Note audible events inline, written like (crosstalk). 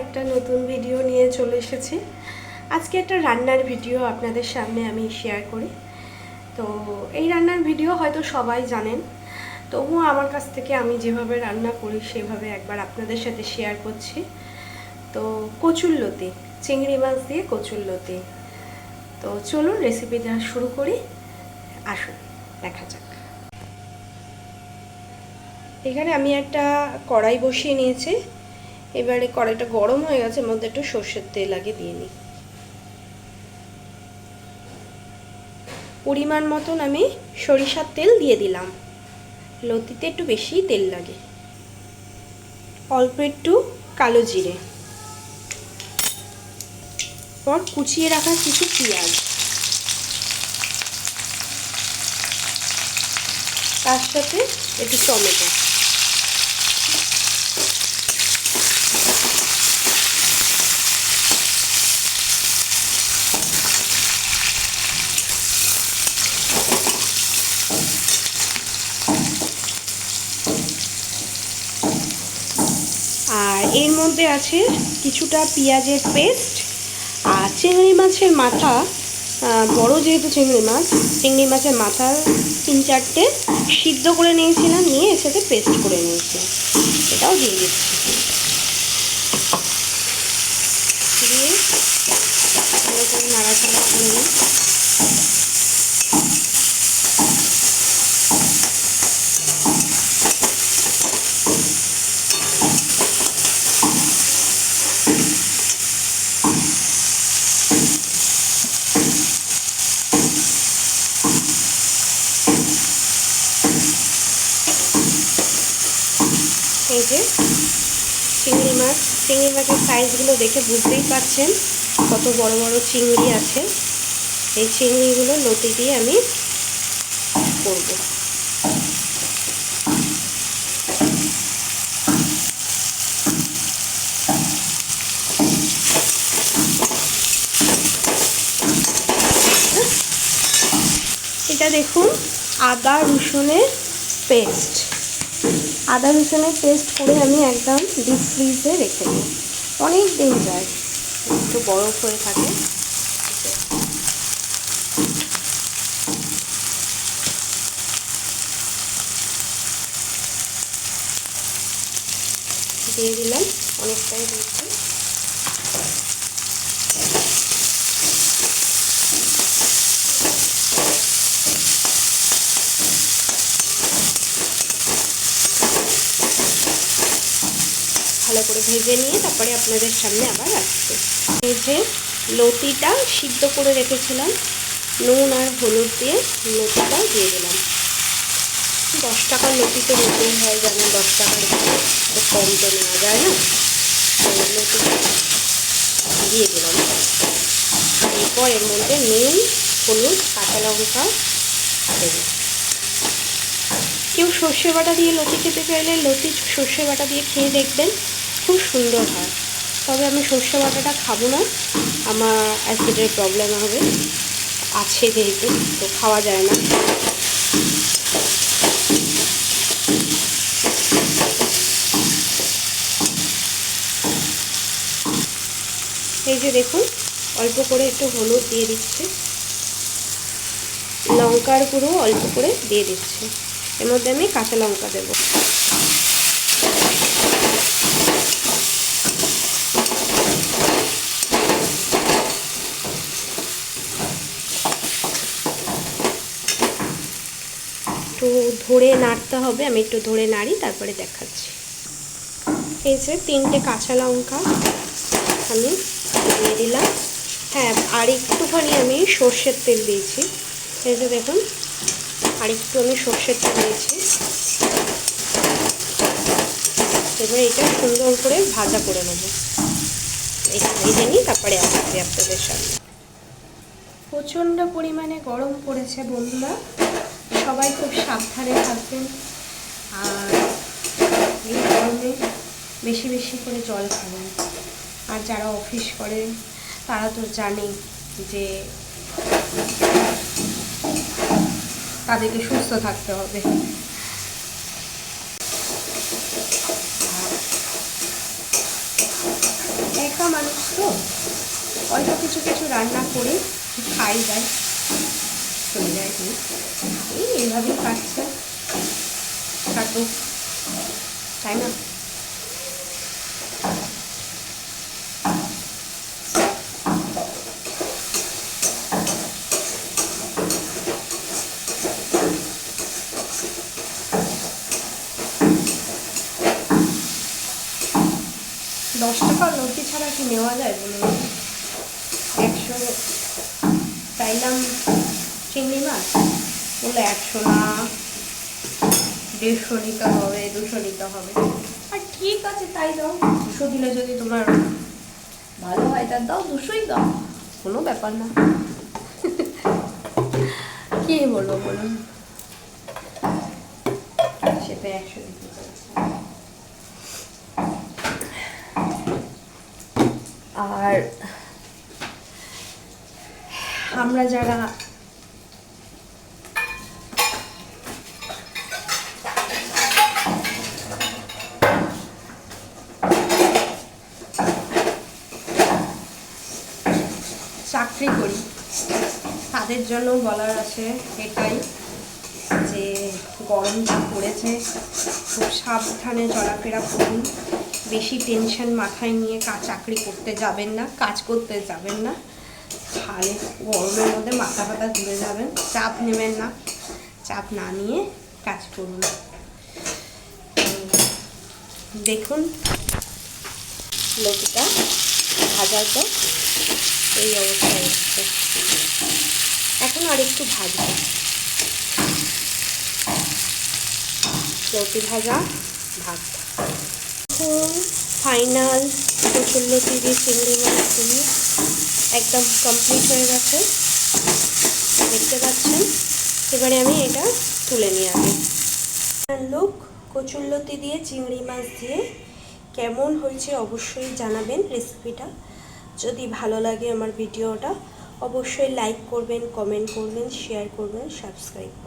একটা নতুন ভিডিও নিয়ে চলে এসেছি। আজকে একটা রান্নার ভিডিও আপনাদের সামনে আমি শেয়ার করি। তো এই রান্নার ভিডিও হয়তো সবাই জানেন। তবুও আমার কাছ থেকে আমি যেভাবে রান্না করি, সেভাবে একবার আপনাদের সাথে শেয়ার করছি। তো কচুল্লতি চিংড়ি মাছ দিয়ে কচুল্লতি তো চলুন রেসিপিটা শুরু করি। আসুন, দেখা যাক। এখানে আমি একটা কড়াই বসিয়ে নিয়েছি। এবারে কড়াইটা গরম হয়ে গেছে, এর মধ্যে একটু সর্ষের তেল আগে দিয়ে নিই। পরিমাণ মতন আমি সরিষার তেল দিয়ে দিলাম। লতিতে একটু বেশি তেল লাগে। অল্প একটু কালো জিরে। পর কুচিয়ে রাখা কিছু পেঁয়াজ। তার সাথে একটু টমেটো আর এর মধ্যে আছে কিছুটা পেঁয়াজের পেস্ট আর চিংড়ি মাছের মাথা বড় যেহেতু চিংড়ি মাছ, চিংড়ি মাছের মাথা তিন চারটে সিদ্ধ করে নিয়েছিলাম, নিয়ে এর সাথে পেস্ট করে নিয়েছিলাম এটাও দিয়ে দিচ্ছি। দিয়ে ভালো করে নাড়াচাড়া করে এই যে চিংড়ি মাছ, চিংড়ি মাছের সাইজগুলো দেখে বুঝতেই পারছেন কত বড় বড় চিংড়ি আছে। এই চিংড়িগুলো লতি দিয়ে আমি করব। এটা দেখুন আদা রসুনের পেস্ট আদা রসুনের পেস্ট করে আমি একদম ডিপ ফ্রিজে রেখে দিই। অনেক দিন যায়, একটু বরফ হয়ে থাকে। দিয়ে দিলাম, অনেকটাই দিয়েছি ভালো করে ভেজে নিয়ে তারপরে আপনাদের সামনে আবার আসছে। ভেজে লতিটা সিদ্ধ করে রেখেছিলাম, নুন আর হলুদ দিয়ে লতিটা দিয়ে দিলাম। দশ টাকার লতিতে নতুন হয় যেন দশ টাকার কম তো নেওয়া যায় না। লতিটা দিয়ে দিলাম। এরপর এর মধ্যে নুন, হলুদ, কাঁচা লঙ্কা দেবো কেউ সর্ষে বাটা দিয়ে লতি খেতে চাইলে লতি সর্ষে বাটা দিয়ে খেয়ে দেখবেন। খুব সুন্দর হয়। তবে আমি সর্ষে বাটাটা খাব না, আমার অ্যাসিডের প্রবলেম হবে। আছে যেহেতু, তো খাওয়া যায় না। এই যে দেখুন, অল্প করে একটু হলুদ দিয়ে দিচ্ছে। লঙ্কার গুঁড়ো অল্প করে দিয়ে দিচ্ছে। এর মধ্যে আমি কাঁচা লঙ্কা দেব। একটু ধরে নাড়তে হবে, আমি একটু ধরে নাড়ি, তারপরে দেখাচ্ছি। এই যে তিনটে কাঁচা লঙ্কা আমি দিয়ে দিলাম। হ্যাঁ আর একটুখানি আমি সর্ষের তেল দিয়েছি। এই যে দেখুন, আর একটু আমি সর্ষের তেল দিয়েছি। এবার এটা সুন্দর করে ভাজা করে নেব। ভেজে নিই, তারপরে আসছি আপনাদের সামনে। প্রচণ্ড পরিমাণে গরম পড়েছে বন্ধুরা। সবাই খুব সাবধানে থাকবেন। আর এই গরমে বেশি বেশি করে জল খাবেন। আর যারা অফিস করেন, তারা তো জানেই যে তাদেরকে সুস্থ থাকতে হবে। শেখা মানুষ তো অল্প কিছু কিছু রান্না করে খাই যায়। চলে যায় এই এইভাবেই কাটছে। কাটুক তাই না? দশ টাকা লতি ছাড়া কি নেওয়া যায় বলুন? একশো চাইলাম চিংড়ি মাছ? বলল একশো না, দেড়শো নিতে হবে, দুশো নিতে হবে। আর ঠিক আছে, তাই দাও। দুশো দিলে যদি তোমার ভালো হয়, তার দাও, দুশোই দাও। কোনো ব্যাপার না। (laughs) কি বলব বলুন? সেটা একশো দিতে আর আমরা যারা চাকরি করি। তাদের জন্য বলার আছে এটাই যে গরমটা পড়েছে, খুব সাবধানে চলাফেরা করুন। বেশি টেনশন মাথায় নিয়ে কাজ চাকরি করতে যাবেন না, কাজ করতে যাবেন না। তাহলে গরমের মধ্যে মাথা ফাথা ঘুরে যাবেন, চাপ নেবেন না। চাপ না নিয়ে কাজ করুন। দেখুন, লতিটা ভাজার পর। এই অবস্থায় এসছে। এখন আর একটু ভাজবো। লতি ভাজা, ভাত। এখন ফাইনাল কচুরলতি দিয়ে চিংড়ি মাছ একদম কমপ্লিট হয়ে গেছে। দেখতে পাচ্ছেন? এবারে আমি এটা তুলে নিয়ে আসি লোক কচুরলতি দিয়ে চিংড়ি মাছ দিয়ে কেমন হয়েছে অবশ্যই জানাবেন রেসিপিটা। যদি ভালো লাগে আমার ভিডিওটা অবশ্যই লাইক করবেন কমেন্ট করবেন শেয়ার করবেন সাবস্ক্রাইব